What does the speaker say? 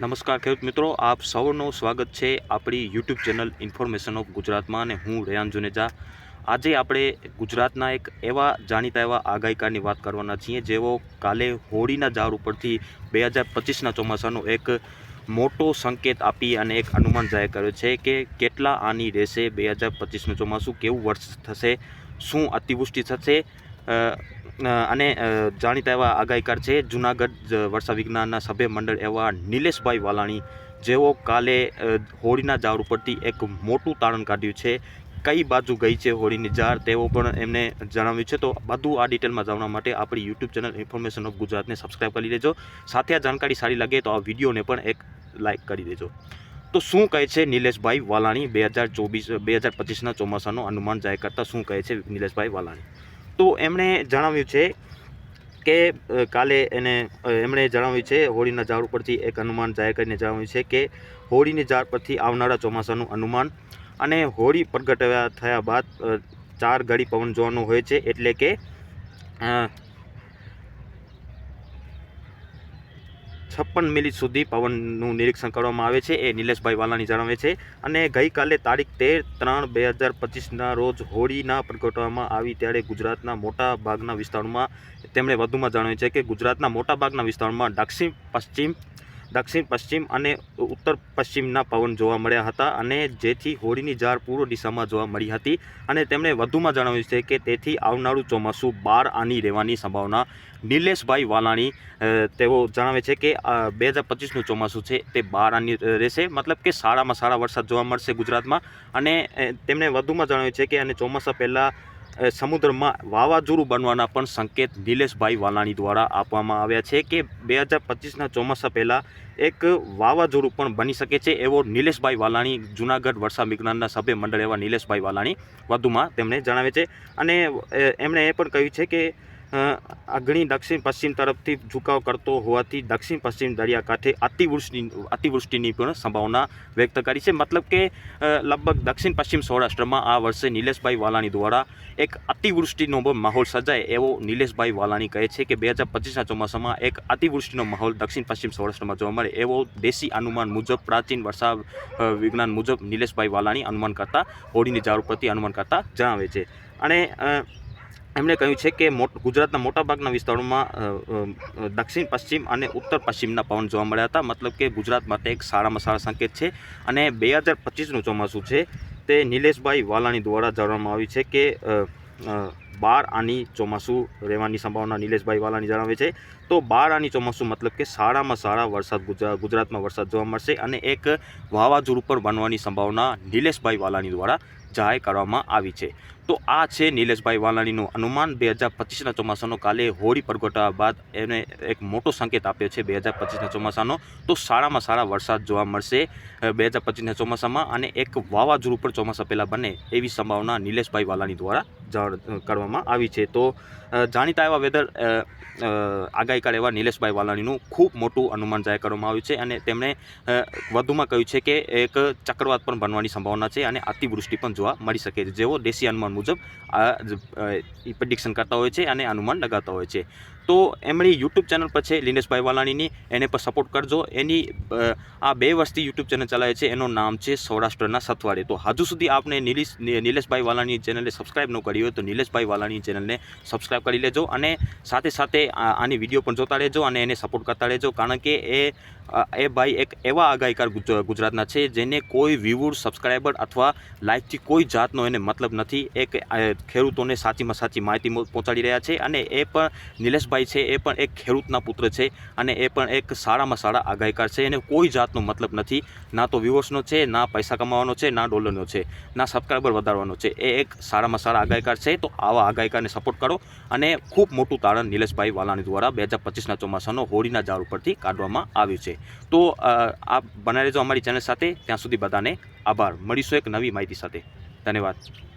નમસ્કાર ખેડૂત મિત્રો, આપ સૌનું સ્વાગત છે આપણી યુટ્યુબ ચેનલ ઇન્ફોર્મેશન ઓફ ગુજરાતમાં અને હું રેયાન જુનેજા. આજે આપણે ગુજરાતના એક એવા જાણીતા એવા આગાહીકારની વાત કરવાના છીએ, જેઓ કાલે હોળીના ઝાડ ઉપરથી બે હજાર પચીસના ચોમાસાનો એક મોટો સંકેત આપી અને એક અનુમાન જાહેર કર્યો છે કે કેટલા આની રહેશે બે હજાર પચીસનું ચોમાસું, કેવું વર્ષ થશે, શું અતિવૃષ્ટિ થશે અને જાણીતા એવા આગાહીકાર છે. જુનાગઢ વર્ષા વિજ્ઞાનના સભ્ય મંડળ એવા નિલેશભાઈ વાલાણી, જેઓ કાલે હોળીના ઝાડ ઉપરથી એક મોટું તારણ કાઢ્યું છે. કઈ બાજુ ગઈ છે હોળીની ઝાડ, તેઓ પણ એમને જણાવ્યું છે. તો બધું આ ડિટેલમાં જાણવા માટે આપણી યુટ્યુબ ચેનલ ઇન્ફોર્મેશન ઓફ ગુજરાતને સબસ્ક્રાઈબ કરી લેજો. સાથે આ જાણકારી સારી લાગે તો આ વિડીયોને પણ એક લાઇક કરી દેજો. તો શું કહે છે નિલેશભાઈ વાલાણી? બે હજાર ચોવીસ, બે હજાર પચીસના ચોમાસાનું અનુમાન જાહેર કરતા શું કહે છે નિલેશભાઈ વાલાણી? તો એમણે જણાવ્યું છે કે કાલે એને એમણે જણાવ્યું છે, હોળીના ઝાડ ઉપરથી એક અનુમાન જાહેર કરીને જણાવ્યું છે કે, હોળીની ઝાડ પરથી આવનારા ચોમાસાનું અનુમાન અને હોળી પ્રગટ્યા થયા બાદ ચાર ઘડી પવન જોવાનું હોય છે એટલે કે છપ્પન મિલી સુધી પવનનું નિરીક્ષણ કરવામાં આવે છે, એ નિલેશભાઈ વાલાણી જણાવે છે. અને ગઈકાલે તારીખ તેર ત્રણ બે હજાર પચીસના રોજ હોળીના પ્રગટવામાં આવી ત્યારે ગુજરાતના મોટા ભાગના વિસ્તારોમાં તેમણે વધુમાં જણાવ્યું છે કે ગુજરાતના મોટા ભાગના વિસ્તારોમાં દક્ષિણ પશ્ચિમ દક્ષિણ, પશ્ચિમ અને ઉત્તર પશ્ચિમના પવન જોવા મળ્યા હતા અને જેથી હોળીની ઝાડ પૂર્વ દિશામાં જોવા મળી હતી અને તેમણે વધુમાં જણાવ્યું છે કે તેથી આવનારું ચોમાસું બાર આની રહેવાની સંભાવના. નિલેશભાઈ વાલાણી તેઓ જણાવે છે કે બે હજાર પચીસનું ચોમાસું છે તે બાર આની રહેશે, મતલબ કે સારામાં સારા વરસાદ જોવા મળશે ગુજરાતમાં અને તેમણે વધુમાં જણાવ્યું છે કે અને ચોમાસા પહેલાં સમુદ્રમાં વાવાઝોડું બનવાના પણ સંકેત નિલેશભાઈ વાલાણી દ્વારા આપવામાં આવ્યા છે કે બે હજાર પચીસના ચોમાસા પહેલાં એક વાવાઝોડું પણ બની શકે છે એવો નિલેશભાઈ વાલાણી, જુનાગઢ વર્ષા વિજ્ઞાનના સભ્ય મંડળ એવા નિલેશભાઈ વાલાણી વધુમાં તેમણે જણાવે છે. અને એમણે એ પણ કહ્યું છે કે અગ્નિ દક્ષિણ પશ્ચિમ તરફથી ઝુકાવ કરતો હોવાથી દક્ષિણ પશ્ચિમ દરિયાકાંઠે અતિવૃષ્ટિ, અતિવૃષ્ટિની પણ સંભાવના વ્યક્ત કરી છે. મતલબ કે લગભગ દક્ષિણ પશ્ચિમ સૌરાષ્ટ્રમાં આ વર્ષે નિલેશભાઈ વાલાણી દ્વારા એક અતિવૃષ્ટિનો માહોલ સર્જાય એવો નિલેશભાઈ વાલાણી કહે છે કે બે હજાર પચીસના ચોમાસામાં એક અતિવૃષ્ટિનો માહોલ દક્ષિણ પશ્ચિમ સૌરાષ્ટ્રમાં જોવા મળે એવો દેશી અનુમાન મુજબ, પ્રાચીન વર્ષા વિજ્ઞાન મુજબ નિલેશભાઈ વાલાણી અનુમાન કરતા હોળીની ઝાડ પ્રતિ અનુમાન કરતા જણાવે છે. અને એમણે કહ્યું છે કે ગુજરાતના મોટાભાગના વિસ્તારોમાં દક્ષિણ, પશ્ચિમ અને ઉત્તર પશ્ચિમના પવન જોવા મળ્યા હતા. મતલબ કે ગુજરાત માટે એક સારામાં સારા સંકેત છે. અને બે હજાર પચીસનું ચોમાસું છે. તે નિલેશભાઈ વાલાણી દ્વારા જણાવવામાં આવ્યું છે કે બાર આની ચોમાસું રહેવાની સંભાવના નિલેશભાઈ વાલાણી જણાવે છે. તો બાર આની ચોમાસું મતલબ કે સારામાં સારા વરસાદ ગુજરા- ગુજરાતમાં વરસાદ જોવા મળશે અને એક વાવાઝોડું પણ બનવાની સંભાવના નિલેશભાઈ વાલાણી દ્વારા જાહેર કરવામાં આવી છે. તો આ છે નિલેશભાઈ વાલાણીનું અનુમાન. બે હજાર પચીસના ચોમાસાનો કાલે હોળી પરગોટા બાદ એને એક મોટો સંકેત આપ્યો છે બે હજાર પચીસના ચોમાસાનો. તો સારામાં સારા વરસાદ જોવા મળશે બે હજાર પચીસના ચોમાસામાં અને એક વાવાઝોડું પણ ચોમાસા પહેલાં બને એવી સંભાવના નિલેશભાઈ વાલાણી દ્વારા કરવામાં આવી છે. તો જાણીતા એવા વેધર આગાહીકાર એવા નિલેશભાઈ વાલાણીનું ખૂબ મોટું અનુમાન જાહેર કરવામાં આવ્યું છે અને તેમણે વધુમાં કહ્યું છે કે એક ચક્રવાત પણ બનવાની સંભાવના છે અને અતિવૃષ્ટિ પણ જોવા મળી શકે છે. જેઓ દેશી અનુમાન મુજબ આ પ્રિડિક્શન કરતા હોય છે અને અનુમાન લગાવતા હોય છે. તો એમની યુટ્યુબ ચેનલ પર છે લિનેશભાઈ વાલાણીની, એને પર સપોર્ટ કરજો. એની આ બે વર્ષથી યુટ્યુબ ચેનલ ચલાવે છે. એનું નામ છે સૌરાષ્ટ્રના સથવાડે તો હજુ સુધી આપને નિલેશ નિલેશભાઈ વાલાણીની ચેનલને સબસ્ક્રાઈબ ન કરી હોય તો નિલેશભાઈ વાલાણી ચેનલને સબસ્ક્રાઈબ કરી લેજો અને સાથે સાથે આની વીડિયો પણ જોતા રહેજો અને એને સપોર્ટ કરતા રહેજો. કારણ કે એ એ ભાઈ એક એવા આગાહીકાર ગુજરાતના છે જેને કોઈ વ્યૂર સબસ્ક્રાઈબર અથવા લાઇકથી કોઈ જાતનો એને મતલબ નથી. એક ખેડૂતોને સાચીમાં સાચી માહિતી પહોંચાડી રહ્યા છે અને એ પણ નિલેશભાઈ છે, એ પણ એક ખેડૂતના પુત્ર છે અને એ પણ એક સારામાં સારા આગાહીકાર છે. એને કોઈ જાતનો મતલબ નથી. ના તો વ્યૂવર્સનો છે, ના પૈસા કમાવાનો છે, ના ડોલરનો છે, ના સબસ્ક્રાઈબર વધારવાનો છે. એ એક સારામાં સારા આગાહીકાર છે, તો આવા આગાહીકારને સપોર્ટ કરો અને ખૂબ મોટું તારણ નિલેશભાઈ વાલાણી દ્વારા બે હજાર પચીસના ચોમાસાનો હોળીના ઝાડ ઉપરથી કાઢવામાં આવ્યું છે. તો આ બનાવી રહેજો અમારી ચેનલ સાથે. ત્યાં સુધી બધાને આભાર. મળીશું એક નવી માહિતી સાથે. ધન્યવાદ.